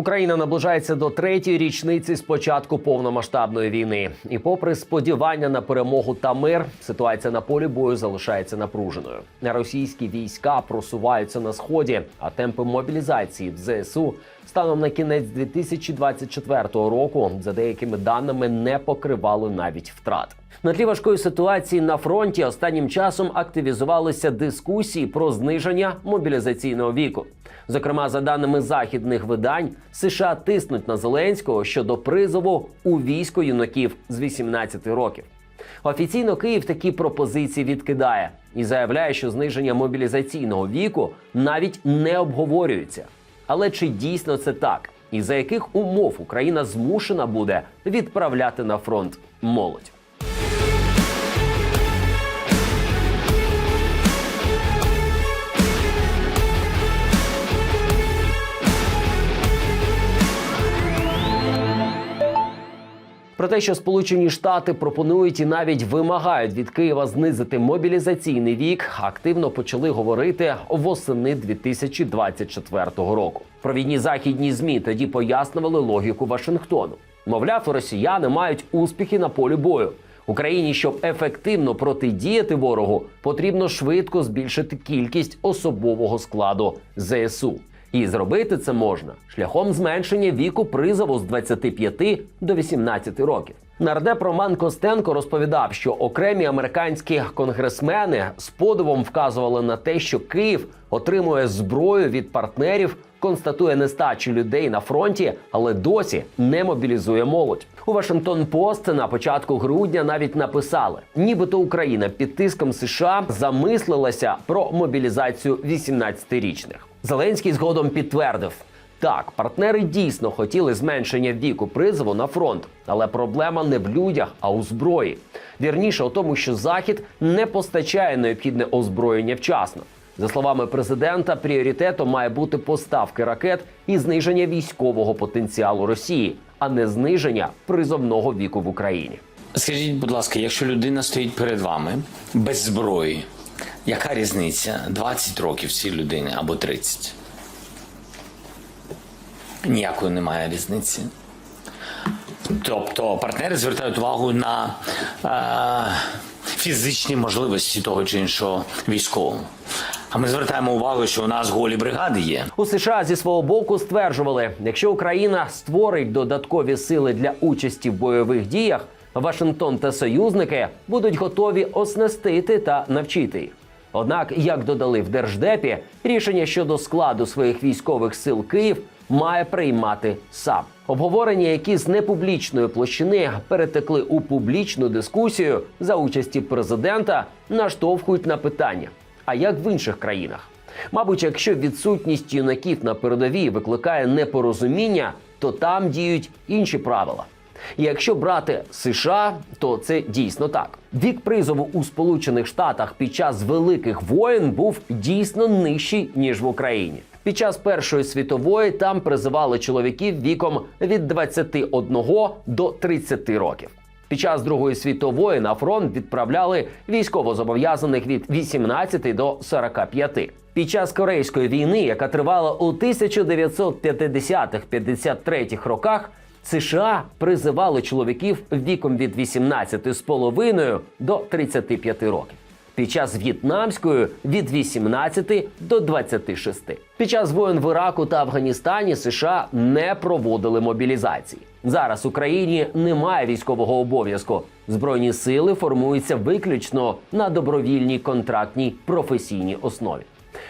Україна наближається до третьої річниці з початку повномасштабної війни. І, попри сподівання на перемогу та мир, ситуація на полі бою залишається напруженою. Російські війська просуваються на сході, а темпи мобілізації в ЗСУ станом на кінець 2024 року, за деякими даними, не покривали навіть втрат. На тлі важкої ситуації на фронті останнім часом активізувалися дискусії про зниження мобілізаційного віку. Зокрема, за даними західних видань, США тиснуть на Зеленського щодо призову у військо юнаків з 18 років. Офіційно Київ такі пропозиції відкидає і заявляє, що зниження мобілізаційного віку навіть не обговорюється. Але чи дійсно це так? І за яких умов Україна змушена буде відправляти на фронт молодь? Про те, що Сполучені Штати пропонують і навіть вимагають від Києва знизити мобілізаційний вік, активно почали говорити восени 2024 року. Провідні західні змі тоді пояснювали логіку Вашингтону. Мовляв, росіяни мають успіхи на полі бою. Україні, щоб ефективно протидіяти ворогу, потрібно швидко збільшити кількість особового складу ЗСУ. І зробити це можна шляхом зменшення віку призову з 25 до 18 років. Нардеп Роман Костенко розповідав, що окремі американські конгресмени з подивом вказували на те, що Київ отримує зброю від партнерів, констатує нестачу людей на фронті, але досі не мобілізує молодь. У Вашингтон Пост на початку грудня навіть написали, нібито Україна під тиском США замислилася про мобілізацію 18-річних. Зеленський згодом підтвердив. Так, партнери дійсно хотіли зменшення віку призову на фронт, але проблема не в людях, а у зброї. Вірніше у тому, що захід не постачає необхідне озброєння вчасно. За словами президента, пріоритетом має бути поставки ракет і зниження військового потенціалу Росії, а не зниження призовного віку в Україні. Скажіть, будь ласка, якщо людина стоїть перед вами без зброї, яка різниця 20 років цій людини або 30? Ніякої немає різниці. Тобто партнери звертають увагу на е, фізичні можливості того чи іншого військового. А ми звертаємо увагу, що у нас голі бригади є. У США зі свого боку стверджували, якщо Україна створить додаткові сили для участі в бойових діях, Вашингтон та союзники будуть готові оснастити та навчити. Однак, як додали в держдепі, рішення щодо складу своїх військових сил Київ має приймати сам. Обговорення, які з непублічної площини перетекли у публічну дискусію за участі президента, наштовхують на питання: а як в інших країнах? Мабуть, якщо відсутність юнаків на передовій викликає непорозуміння, то там діють інші правила. Якщо брати США, то це дійсно так. Вік призову у Сполучених Штатах під час великих воєн був дійсно нижчий ніж в Україні. Під час Першої світової там призивали чоловіків віком від 21 до 30 років. Під час Другої світової на фронт відправляли військовозобов'язаних від 18 до 45. Під час Корейської війни, яка тривала у 1950-53 роках, США призивали чоловіків віком від 18,5 до 35 років. Під час в'єтнамської від 18 до 26. Під час воєн в Іраку та Афганістані США не проводили мобілізації. Зараз в Україні немає військового обов'язку. Збройні сили формуються виключно на добровільній контрактній професійній основі.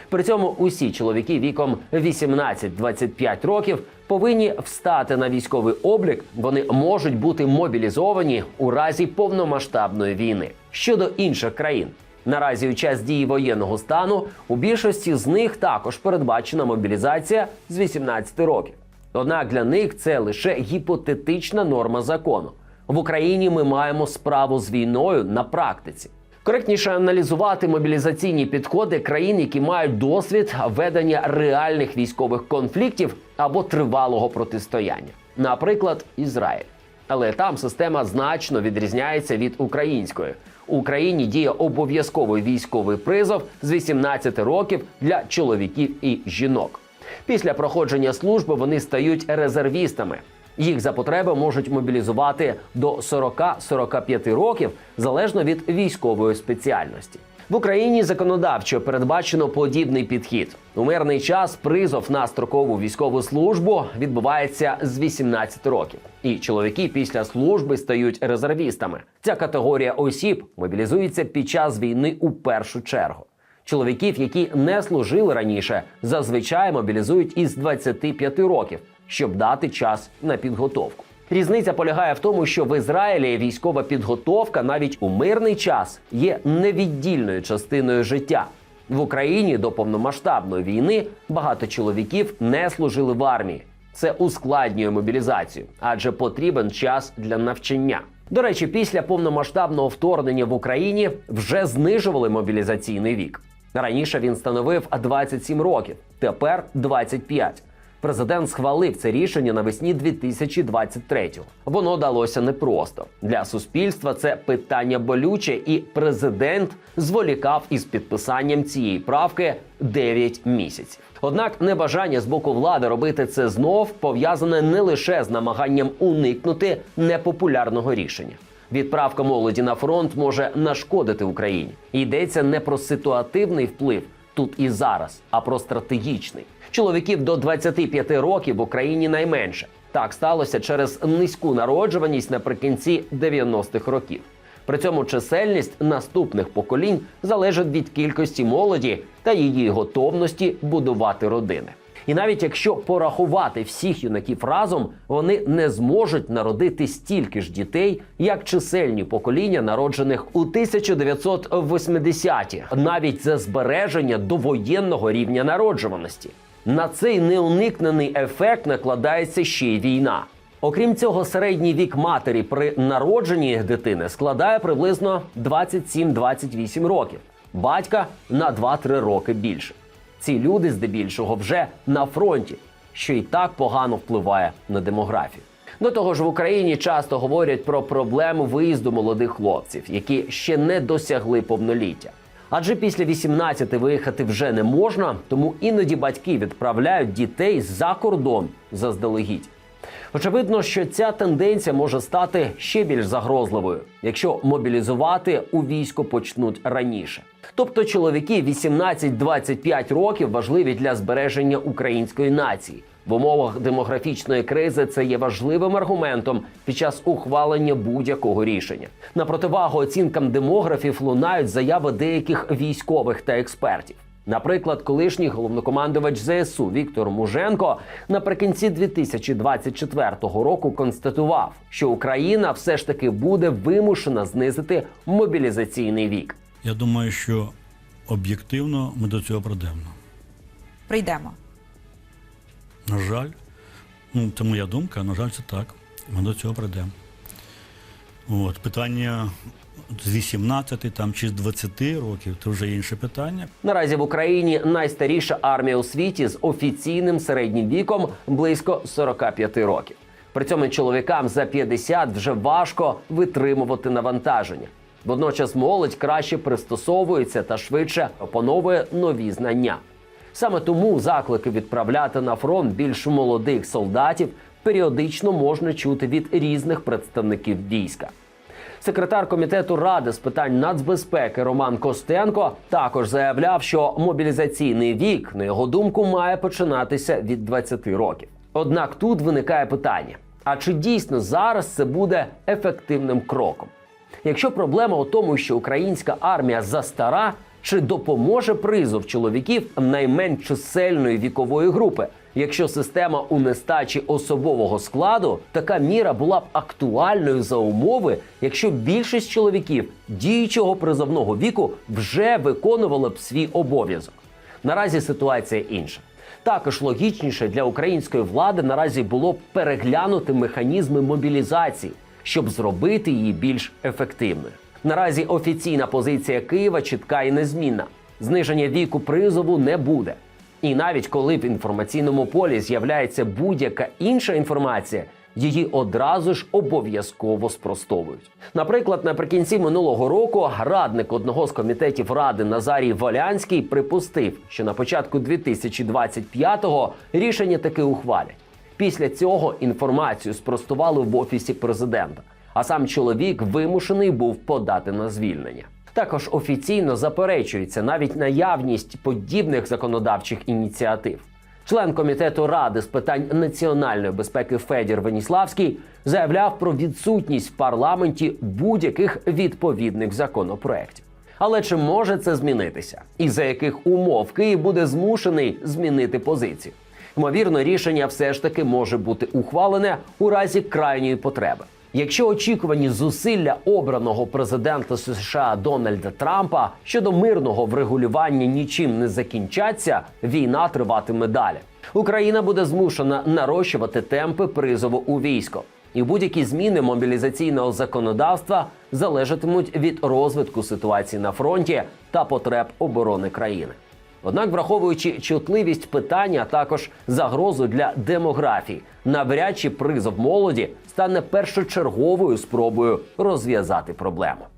При цьому усі чоловіки віком 18-25 років повинні встати на військовий облік. Вони можуть бути мобілізовані у разі повномасштабної війни. Щодо інших країн, наразі у час дії воєнного стану у більшості з них також передбачена мобілізація з 18 років. Однак для них це лише гіпотетична норма закону. В Україні ми маємо справу з війною на практиці. Коректніше аналізувати мобілізаційні підходи країн, які мають досвід ведення реальних військових конфліктів або тривалого протистояння, наприклад, Ізраїль. Але там система значно відрізняється від української. У Україні діє обов'язковий військовий призов з 18 років для чоловіків і жінок. Після проходження служби вони стають резервістами. Їх за потреби можуть мобілізувати до 40-45 років залежно від військової спеціальності. В Україні законодавчо передбачено подібний підхід. У мирний час призов на строкову військову службу відбувається з 18 років, і чоловіки після служби стають резервістами. Ця категорія осіб мобілізується під час війни у першу чергу. Чоловіків, які не служили раніше, зазвичай мобілізують із 25 років, щоб дати час на підготовку. Різниця полягає в тому, що в Ізраїлі військова підготовка навіть у мирний час є невіддільною частиною життя. В Україні до повномасштабної війни багато чоловіків не служили в армії. Це ускладнює мобілізацію, адже потрібен час для навчання. До речі, після повномасштабного вторгнення в Україні вже знижували мобілізаційний вік. Раніше він становив 27 років, тепер 25. Президент схвалив це рішення навесні 2023-го. Воно далося непросто для суспільства. Це питання болюче, і президент зволікав із підписанням цієї правки 9 місяців. Однак небажання з боку влади робити це знов пов'язане не лише з намаганням уникнути непопулярного рішення. Відправка молоді на фронт може нашкодити Україні. Йдеться не про ситуативний вплив тут і зараз, а про стратегічний. Чоловіків до 25 років в Україні найменше. Так сталося через низьку народжуваність наприкінці 90-х років. При цьому чисельність наступних поколінь залежить від кількості молоді та її готовності будувати родини. І навіть якщо порахувати всіх юнаків разом, вони не зможуть народити стільки ж дітей, як чисельні покоління, народжених у 1980-ті, навіть за збереження довоєнного рівня народжуваності. На цей неуникнений ефект накладається ще й війна. Окрім цього, середній вік матері при народженні дитини складає приблизно 27-28 років, батька на 2-3 роки більше. Ці люди здебільшого вже на фронті, що і так погано впливає на демографію. До того ж, в Україні часто говорять про проблему виїзду молодих хлопців, які ще не досягли повноліття. Адже після 18 виїхати вже не можна, тому іноді батьки відправляють дітей за кордон заздалегідь. Очевидно, що ця тенденція може стати ще більш загрозливою, якщо мобілізувати у військо почнуть раніше. Тобто чоловіки 18-25 років важливі для збереження української нації. В умовах демографічної кризи це є важливим аргументом під час ухвалення будь-якого рішення. На противагу оцінкам демографів лунають заяви деяких військових та експертів. Наприклад, колишній головнокомандувач ЗСУ Віктор Муженко наприкінці 2024 року констатував, що Україна все ж таки буде вимушена знизити мобілізаційний вік. Я думаю, що об'єктивно ми до цього прийдемо. Прийдемо. На жаль, ну це моя думка, на жаль, це так. Ми до цього прийдемо. От, питання з 18 там, чи з 20 років це вже інше питання. Наразі в Україні найстаріша армія у світі з офіційним середнім віком близько 45 років. При цьому чоловікам за 50 вже важко витримувати навантаження. Водночас молодь краще пристосовується та швидше опановує нові знання. Саме тому заклики відправляти на фронт більш молодих солдатів періодично можна чути від різних представників війська. Секретар комітету ради з питань нацбезпеки Роман Костенко також заявляв, що мобілізаційний вік, на його думку, має починатися від 20 років. Однак тут виникає питання: а чи дійсно зараз це буде ефективним кроком? Якщо проблема у тому, що українська армія застара, чи допоможе призов чоловіків найменш чисельної вікової групи? Якщо система у нестачі особового складу, така міра була б актуальною за умови, якщо більшість чоловіків діючого призовного віку вже виконували б свій обов'язок. Наразі ситуація інша. Також логічніше для української влади наразі було б переглянути механізми мобілізації, щоб зробити її більш ефективною. Наразі офіційна позиція Києва чітка і незмінна: зниження віку призову не буде. І навіть коли в інформаційному полі з'являється будь-яка інша інформація, її одразу ж обов'язково спростовують. Наприклад, наприкінці минулого року радник одного з комітетів ради Назарій Волянський припустив, що на початку 2025-го рішення таки ухвалять. Після цього інформацію спростували в офісі президента, а сам чоловік вимушений був подати на звільнення. Також офіційно заперечується навіть наявність подібних законодавчих ініціатив. Член комітету ради з питань національної безпеки Федір Веніславський заявляв про відсутність в парламенті будь-яких відповідних законопроєктів. Але чи може це змінитися? І за яких умов Київ буде змушений змінити позицію? Ймовірно, рішення все ж таки може бути ухвалене у разі крайньої потреби. Якщо очікувані зусилля обраного президента США Дональда Трампа щодо мирного врегулювання нічим не закінчаться, війна триватиме далі. Україна буде змушена нарощувати темпи призову у військо. І будь-які зміни мобілізаційного законодавства залежатимуть від розвитку ситуації на фронті та потреб оборони країни. Однак, враховуючи чутливість питання, а також загрозу для демографії, навряд чи призов молоді стане першочерговою спробою розв'язати проблему.